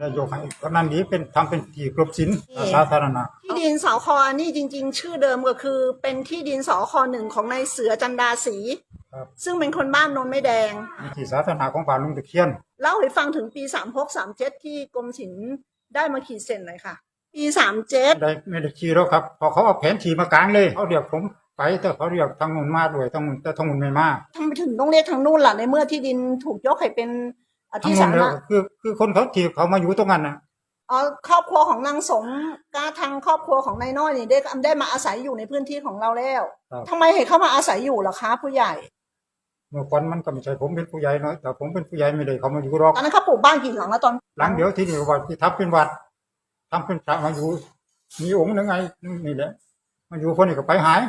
นายกให้ก็นั่นนี้เป็นทำเป็นที่กรบสินสาธารณะ ที่ดินสคนี่จริง ๆ ชื่อเดิมก็คือ เป็นที่ดินสคหนึ่งของนายเสือจันดาศรีครับ ซึ่งเป็นคนบ้านโนนไม่แดง มีที่สาธารณะของป่าลุงตะเคียน เล่าให้ฟังถึงปีสามหกสามเจ็ดที่กรมศิลป์ได้มาขีดเส้นหน่อยค่ะ ปีสามเจ็ด ได้ไม่ได้ขี่แล้วครับ พอเขาเอาแผนที่มากลางเลย เขาเรียกผมไปแต่เขาเรียกทางนู้นมาด้วยทางนู้นแต่ทางนู้นไม่มาทำไมถึงต้องเรียกทางนู่นล่ะในเมื่อที่ดินถูกยกให้เป็น อะทางที่นู้สานธารเนี่ยณะคือคือคนเขาที่เขามาอยู่ตรงนั้นนะอ๋อครอบครัวของนางสมกาทางครอบครัวของนายน้อยนี่ได้ได้มาอาศัยอยู่ในพื้นที่ของเราแล้วครับทำไมให้เข้ามาอาศัยอยู่ล่ะคะ ผู้ใหญ่เมื่อก่อนมันก็ไม่ใช่ผมเป็นผู้ใหญ่เนาะแต่ผมเป็นผู้ใหญ่ไม่ได้เขามาอยู่หรอกตอนนั้นเขาปลูกบ้านกี่หลังแล้วตอนหลังเดียวที่นี่ว่าที่ทับเป็นวัดทำเป็นพระมาอยู่ มีองค์หนึงไงนี่แหละมาอยู่คนนี้ก็ไปหาย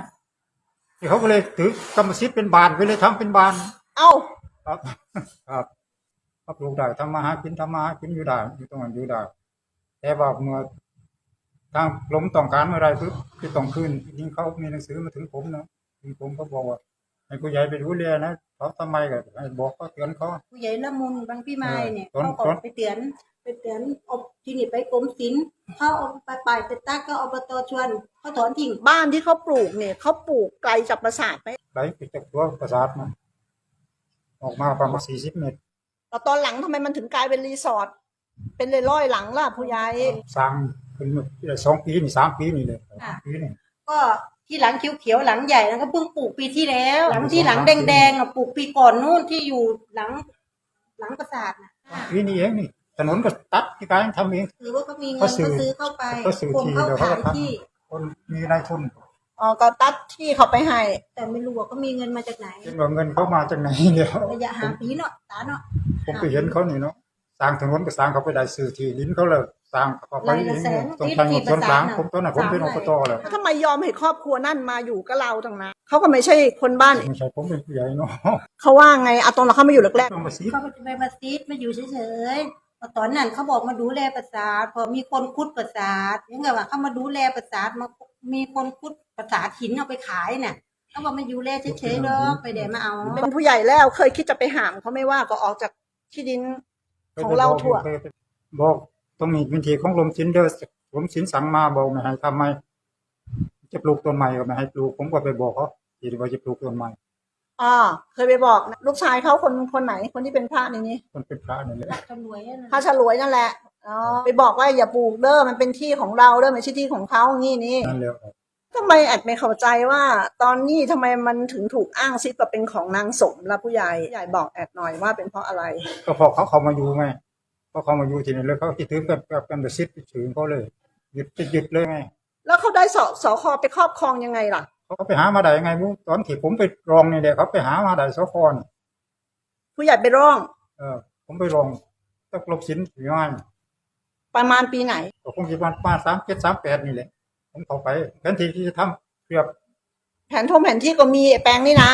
ที่เขาก็เลยถือกรรมสิทธิ์เป็นบานไปเลยทำเป็นบาน เอ้า ครับ ครับ ครับปลูกได้ทำมาหากินทำมาหากินอยู่ได้อยู่ตรงนั้นอยู่ได้แต่ว่าเมื่อทางลมต้องการเมื่อไรปุ๊บคือต้องคืนยิ่งเขามีหนังสือมาถึงผมนะถึงผมก็บอกว่าให้ผู้ใหญ่ไปดูแลนะเขาทำไมก็ให้บอกเขาเตือนเขาผู้ใหญ่ละมุนบางพี่ไม้เนี่ยเออเขาต้ก็นไปเตือนไปเตือนเอาที่นี่ไปกรมศิลป์เขาเอาไปไปไปตักก็อบตชวนเขาถอนทิ้งบ้านที่เขาปลูกเนี่ยเขาปลูกไกลจากปราสาทไหมไหลไปจากตัวประสาทมาออกมาประมาณสี่สิบเมตร แต่ตอนหลังทำไมมันถึงกลายเป็นรีสอร์ทเป็นเลยร้อยๆหลังล่ะผู้ใหญ่สร้างขึ้นมาได้สองปีนี่สามปีนี่เลยสามปีนี่ก็ที่หลังเขียวๆหลังใหญ่นะก็เพิ่งปลูกปีที่แล้ว หลังที่หลังแดงๆอะปลูกปีก่อนนู่นที่อยู่หลัง หลังปราสาทนะปีนี้เองนี่ถนนก็ตัดที่การทำเองคือว่าเขามีเงินเขาซื้อเขาซื้อเข้าไปเขาซื้อคนที่เขาแล้วเขาขาก็ยทำที่คนมีนายทุนอ๋อก็ตัดที่เขาไปให้แต่ไม่รู้ว่าเขามีเงินมาจากไหนเป็นว่าเงินเขามาจากไหนเนี่ยระยะหาปีเนาะตาเนาะ ผมไปเห็นเขานี่เนาะสร้างถนนก็สร้างเขาไปได้ซื้อที่ลิ้นเขาเลยสร้างเขาไปเองเนี่ยตรงทางหมดส่วนกลางผมตอนนั้นผมเป็นอบตเลยทำไมยอมให้ครอบครัวนั่นมาอยู่กับเราตั้งนานเขาก็ไม่ใช่คนบ้านไม่ใช่ผมเป็นผู้ใหญ่เนาะเขาว่าไงอะตอนเราเข้ามาอยู่แรกต้องมาซีเขาก็จะไปมาซีดมาอยู่เฉยๆพอตอนนั้นเขาบอกมาดูแลประสาทพอมีคนคุดประสาทยังไงว่าเขามาดูแลประสาทมามีคนคุดประสาทหินเอาไปขายน่ะเขาบอกมาอยู่แลเฉยๆเนาะไปเดี๋ยวมาเอาๆเป็นผู้ใหญ่แล้วเคยคิดจะไปหามเขาไม่ว่าก็ออกจาก ที่ดินของเราทั่ว บอกตรงนี้เป็นที่ของลมสินเด้อลมสินสั่งมาบอกไม่ให้ทำไมจะปลูกต้นใหม่ก็ไม่ให้ปลูก ผมก็ไปบอกเขาที่ว่าจะปลูกต้นใหม่อ๋อเคยไปบอกนะลูกชายเขาคนคนไหนคนที่เป็นพระในนี้คนเป็นพระนี่แหละตำรวจนะพระฉลวยนั่นแหละอ๋อไปบอกว่าอย่าปลูกเด้อมันเป็นที่ของเราเด้อไม่ใช่ที่ของเขางี้นี่นั่นแหละครับ ทำไมแอดไม่เข้าใจว่า ตอนนี้ทำไมมันถึงถูกอ้างซิปว่าเป็นของนางสมละผู้ใหญ่ผู้ใหญ่บอกแอดหน่อยว่าเป็นเพราะอะไร ก็พอเขาเขามาอยู่ไงพอเขามาอยู่ที่นี่เลยเขาคิดถึงกับกับกันเดซิตถึงเขาเลยหยุดจะหยุดเลยไงแล้วเขาได้สสคไปครอบครองยังไงล่ะเขาไปหามาได้ยังไงบุตอนที่ผมไปรองนี่แหละเขาไปหามาได้สคอนผู้ใหญ่ไปร้อง เออ ผมไปรองตกลบสินถือง่ายประมาณปีไหนก็คงจะประมาณสามเจ็ดสามแปดนี่แหละ ผมเข้าไปแทนที่ที่จะทำเกือบแผนทงแผนที่ก็มีไอ้แปลงนี่นะ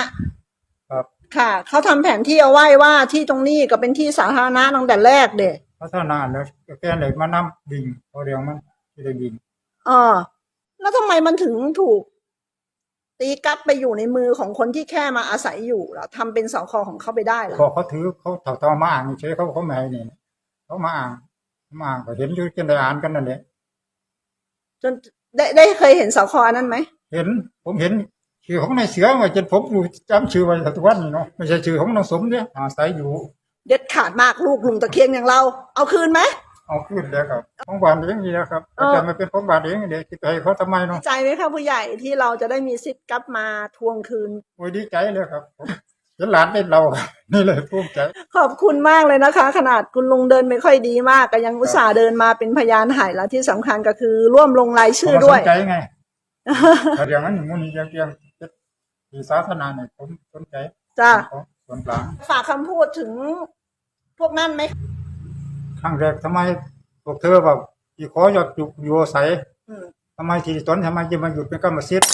ครับ ค่ะ เขาทำแผนที่เอาไว้ว่าที่ตรงนี้ก็เป็นที่สาธารณะตั้งแต่แรกเด็พัฒนาแล้วแกเลยมานำดิ่งพอเรียงมันที่ได้ดิ่งเออ แล้วทำไมมันถึงถูก ตีกลับไปอยู่ในมือของคนที่แค่มาอาศัยอยู่ล่ะทำเป็นสคของเขาไปได้ล่ะพอเขาถือเขาถอดตอมาอ่างเฉยเขาเขาไม่ให้นี่เขามาอ่างมาอ่างก็เห็นอยู่กันได้อ่านกันนั่นแหละจน ได้ได้เคยเห็นสคอันนั้นไหมเห็น ผมเห็นชื่อของนายเสือมาจนผมรู้จำชื่อไว้ทุกวันนี่เนาะไม่ใช่ชื่อของนางสมเนี่ยอาศัยอยู่ เด็ดขาดมากลูกลุงตะเคียงอย่างเรา เอาคืนไหมเอาขึ้นแล้วครับของบ้านเองนี่นะครับเออแต่ไม่เป็นของบ้านเองเดี๋ยวจะไปให้เขาทำไมเนาะใจไหมคะผู้ใหญ่ที่เราจะได้มีสิทธิ์กลับมาทวงคืนโอ้ยดีใจเลยครับ ผมเห็นหลานเป็นเรา นี่เลยภูมิใจขอบคุณมากเลยนะคะ ขนาดคุณลุงเดินไม่ค่อยดีมากก็ยังอุตส่าห์เดินมาเป็นพยานหายและที่สำคัญก็คือ ร่วมลงรายชื่อด้วยผมสนใจไงแต่อย่างนั้นมูลนิธิเกียงที่สาธารณะเนี่ยผมสนใจจ้าของส่วนกลางฝากคำพูดถึงพวกนั้นไหมครั้งแรกทำไมพวกเธอแบบที่ขออยากอยู่อยู่อาศัยอืมทำไมที่ตนทำไมจะมาหยุดเป็นกรรมสิทธิ์